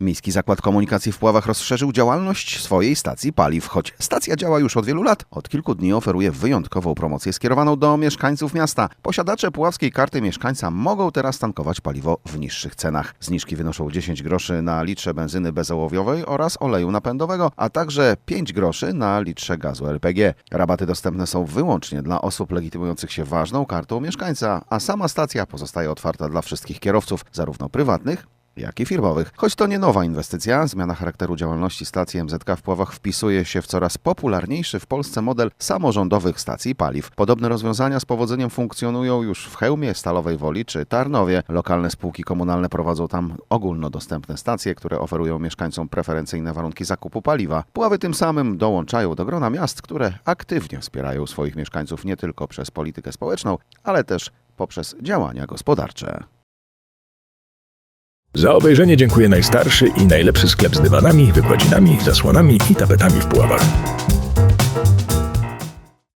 Miejski Zakład Komunikacji w Puławach rozszerzył działalność swojej stacji paliw, choć stacja działa już od wielu lat. Od kilku dni oferuje wyjątkową promocję skierowaną do mieszkańców miasta. Posiadacze puławskiej karty mieszkańca mogą teraz tankować paliwo w niższych cenach. Zniżki wynoszą 10 groszy na litrze benzyny bezołowiowej oraz oleju napędowego, a także 5 groszy na litrze gazu LPG. Rabaty dostępne są wyłącznie dla osób legitymujących się ważną kartą mieszkańca, a sama stacja pozostaje otwarta dla wszystkich kierowców, zarówno prywatnych, jak i firmowych. Choć to nie nowa inwestycja, zmiana charakteru działalności stacji MZK w Pławach wpisuje się w coraz popularniejszy w Polsce model samorządowych stacji paliw. Podobne rozwiązania z powodzeniem funkcjonują już w Chełmie, Stalowej Woli czy Tarnowie. Lokalne spółki komunalne prowadzą tam ogólnodostępne stacje, które oferują mieszkańcom preferencyjne warunki zakupu paliwa. Puławy tym samym dołączają do grona miast, które aktywnie wspierają swoich mieszkańców nie tylko przez politykę społeczną, ale też poprzez działania gospodarcze. Za obejrzenie dziękuję najstarszy i najlepszy sklep z dywanami, wykładzinami, zasłonami i tapetami w Puławach.